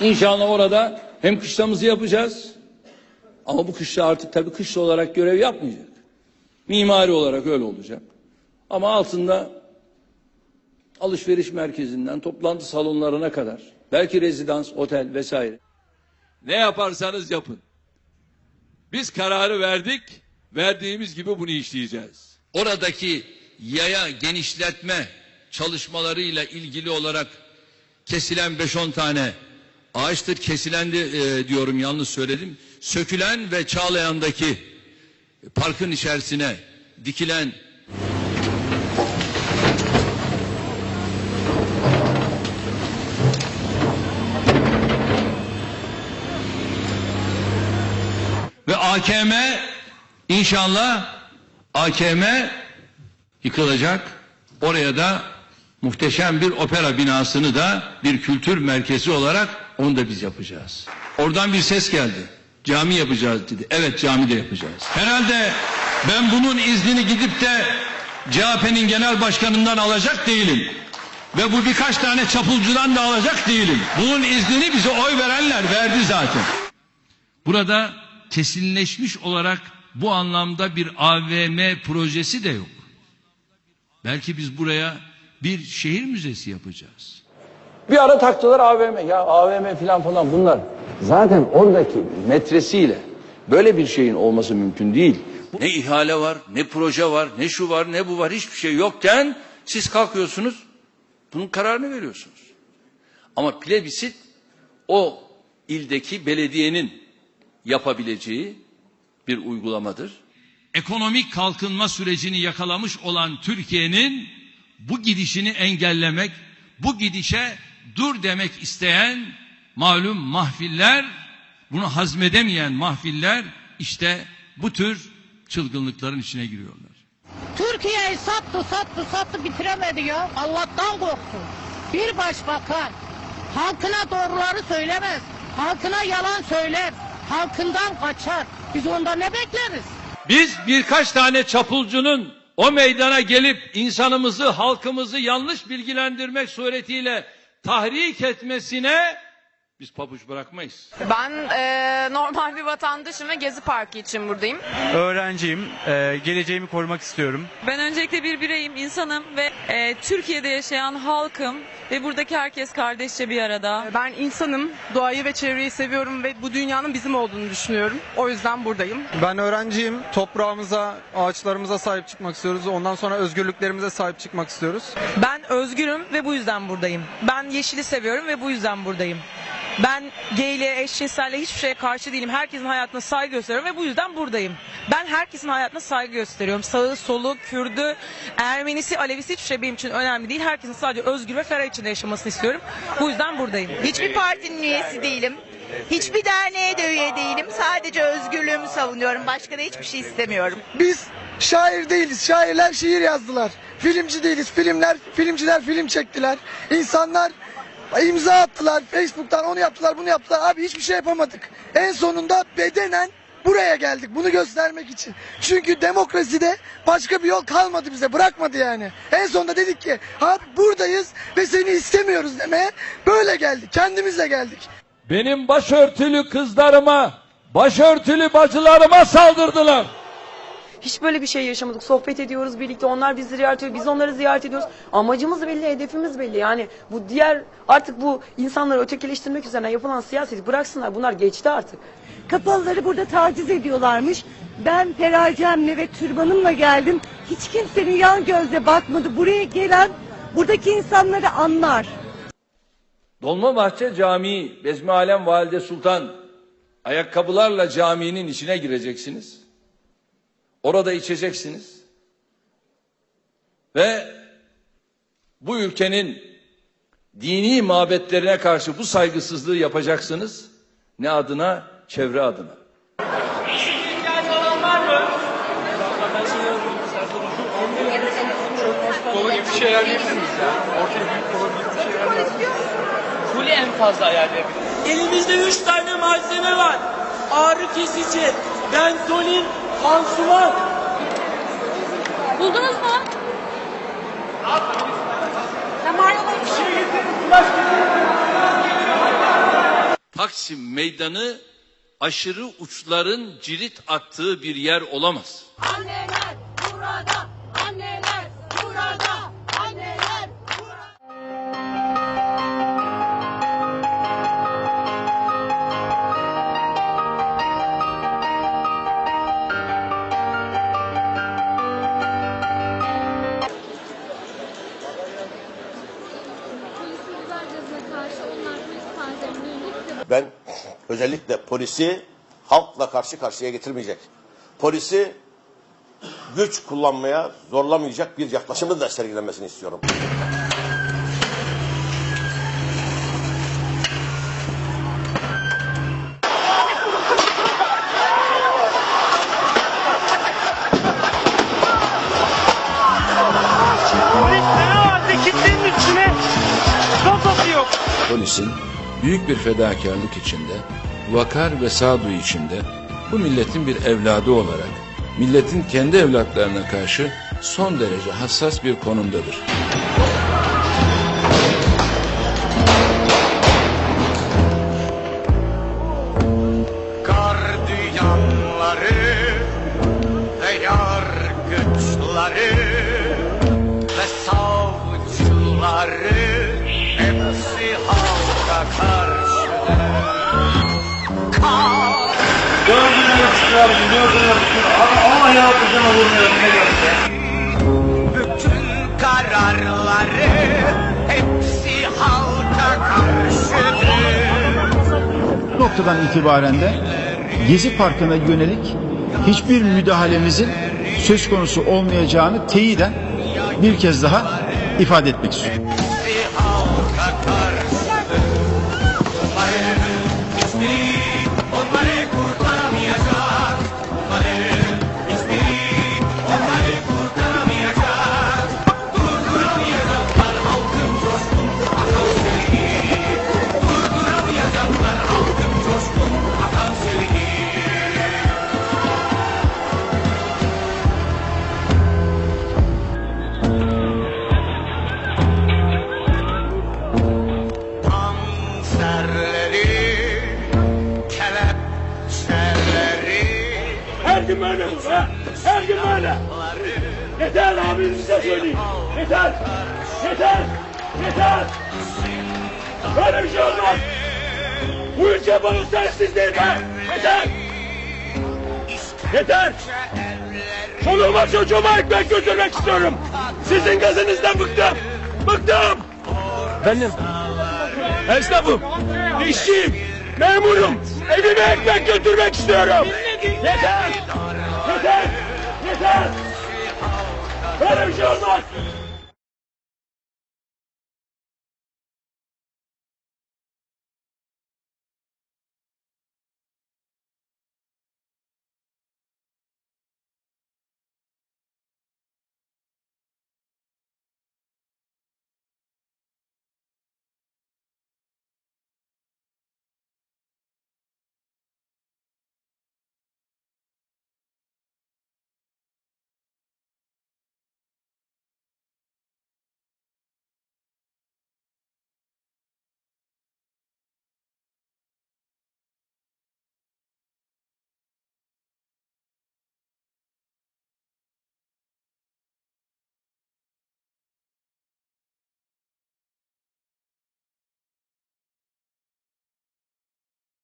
İnşallah orada hem kışlamızı yapacağız. Ama bu kışla artık tabii kışla olarak görev yapmayacak. Mimari olarak öyle olacak. Ama altında alışveriş merkezinden toplantı salonlarına kadar belki rezidans, otel vesaire. Ne yaparsanız yapın. Biz kararı verdik, verdiğimiz gibi bunu işleyeceğiz. oradaki yaya genişletme çalışmalarıyla ilgili olarak kesilen 5-10 tane ağaçtır kesilen de, e, diyorum yanlış söyledim. Sökülen ve Çağlayan'daki parkın içerisine dikilen ve AKM inşallah AKM yıkılacak. Oraya da muhteşem bir opera binasını da bir kültür merkezi olarak onu da biz yapacağız. Oradan bir ses geldi. Cami yapacağız dedi. Evet cami de yapacağız. Herhalde ben bunun iznini gidip de CHP'nin genel başkanından alacak değilim. Ve bu birkaç tane çapulcudan da alacak değilim. Bunun iznini bize oy verenler verdi zaten. Burada kesinleşmiş olarak bu anlamda bir AVM projesi de yok. Belki biz buraya bir şehir müzesi yapacağız. Bir ara taktılar AVM. Ya AVM falan falan bunlar. Zaten oradaki metresiyle böyle bir şeyin olması mümkün değil. Ne ihale var, ne proje var, ne şu var, ne bu var hiçbir şey yokken siz kalkıyorsunuz bunun kararını veriyorsunuz. Ama plebisit o ildeki belediyenin yapabileceği bir uygulamadır. Ekonomik kalkınma sürecini yakalamış olan Türkiye'nin bu gidişini engellemek, bu gidişe dur demek isteyen malum mahfiller, bunu hazmedemeyen mahfiller işte bu tür çılgınlıkların içine giriyorlar. Türkiye'yi sattı sattı sattı bitiremedi ya. Allah'tan korksun. Bir başbakan halkına doğruları söylemez. Halkına yalan söyler. Halkından kaçar. Biz ondan ne bekleriz? Biz birkaç tane çapulcunun o meydana gelip insanımızı, halkımızı yanlış bilgilendirmek suretiyle tahrik etmesine biz pabuç bırakmayız. Ben e, normal bir vatandaşım ve Gezi Parkı için buradayım. Öğrenciyim. Ee, geleceğimi korumak istiyorum. Ben öncelikle bir bireyim, insanım ve e, Türkiye'de yaşayan halkım ve buradaki herkes kardeşçe bir arada. Ben insanım, doğayı ve çevreyi seviyorum ve bu dünyanın bizim olduğunu düşünüyorum. O yüzden buradayım. Ben öğrenciyim. Toprağımıza, ağaçlarımıza sahip çıkmak istiyoruz. Ondan sonra özgürlüklerimize sahip çıkmak istiyoruz. Ben özgürüm ve bu yüzden buradayım. Ben yeşili seviyorum ve bu yüzden buradayım. Ben gayliğe, eşcinselle hiçbir şeye karşı değilim. Herkesin hayatına saygı gösteriyorum ve bu yüzden buradayım. Ben herkesin hayatına saygı gösteriyorum. Sağı, solu, Kürdü, Ermenisi, Alevisi hiçbir şey benim için önemli değil. Herkesin sadece özgür ve ferah içinde yaşamasını istiyorum. Bu yüzden buradayım. Hiçbir partinin üyesi değilim. Hiçbir derneğe de üye değilim. Sadece özgürlüğümü savunuyorum. Başka da hiçbir şey istemiyorum. Biz şair değiliz. Şairler şiir yazdılar. Filmci değiliz. Filmler, filmciler film çektiler. İnsanlar imza attılar. Facebook'tan onu yaptılar, bunu yaptılar. Abi hiçbir şey yapamadık. En sonunda bedenen buraya geldik. Bunu göstermek için. Çünkü demokraside başka bir yol kalmadı bize. Bırakmadı yani. En sonunda dedik ki abi buradayız ve seni istemiyoruz demeye böyle geldik. Kendimizle geldik. Benim başörtülü kızlarıma, başörtülü bacılarıma saldırdılar. Hiç böyle bir şey yaşamadık. Sohbet ediyoruz birlikte. Onlar bizi ziyaret ediyor. Biz onları ziyaret ediyoruz. Amacımız belli, hedefimiz belli. Yani bu diğer artık bu insanları ötekileştirmek üzerine yapılan siyaseti bıraksınlar. Bunlar geçti artık. Kapalıları burada taciz ediyorlarmış. Ben peracemle ve türbanımla geldim. Hiç kimsenin yan gözle bakmadı. Buraya gelen buradaki insanları anlar. Dolmabahçe Camii, Bezmi Alem Valide Sultan ayakkabılarla caminin içine gireceksiniz. Orada içeceksiniz. Ve bu ülkenin dini mabetlerine karşı bu saygısızlığı yapacaksınız. Ne adına? Çevre adına. Gibi bir şeyler yiyebilir miyiz ya? Ortaya büyük kolu gibi bir şeyler Kuli en fazla ayarlayabiliriz. Elimizde üç tane malzeme var. Ağrı kesici, benzolin, pansuman. Buldunuz mu? Taksim Meydanı aşırı uçların cirit attığı bir yer olamaz. Anneler burada, özellikle polisi halkla karşı karşıya getirmeyecek. Polisi güç kullanmaya zorlamayacak bir yaklaşımın da sergilenmesini istiyorum. Polisin büyük bir fedakarlık içinde, vakar ve sağduyu içinde bu milletin bir evladı olarak milletin kendi evlatlarına karşı son derece hassas bir konumdadır. Gardiyanları ve yargıçları ve savcıları hepsi bütün kararları hepsi halka karşıdır. Noktadan itibaren de Gezi Parkı'na yönelik hiçbir müdahalemizin söz konusu olmayacağını teyiden bir kez daha ifade etmek istiyorum. Hiçbiri onları Her gün böyle. Yeter abi size söyleyeyim. Yeter. Yeter. Yeter. Böyle bir şey olmaz. Bu ülke bana sensiz değil be. Yeter. Yeter. Çoluğuma çocuğuma ekmek götürmek istiyorum. Sizin gazınızdan bıktım. Bıktım. Benim. Esnafım. İşçiyim. Memurum. Evime ekmek götürmek istiyorum. Yeter. Yeter. Yeter. Böyle bir şey olmaz.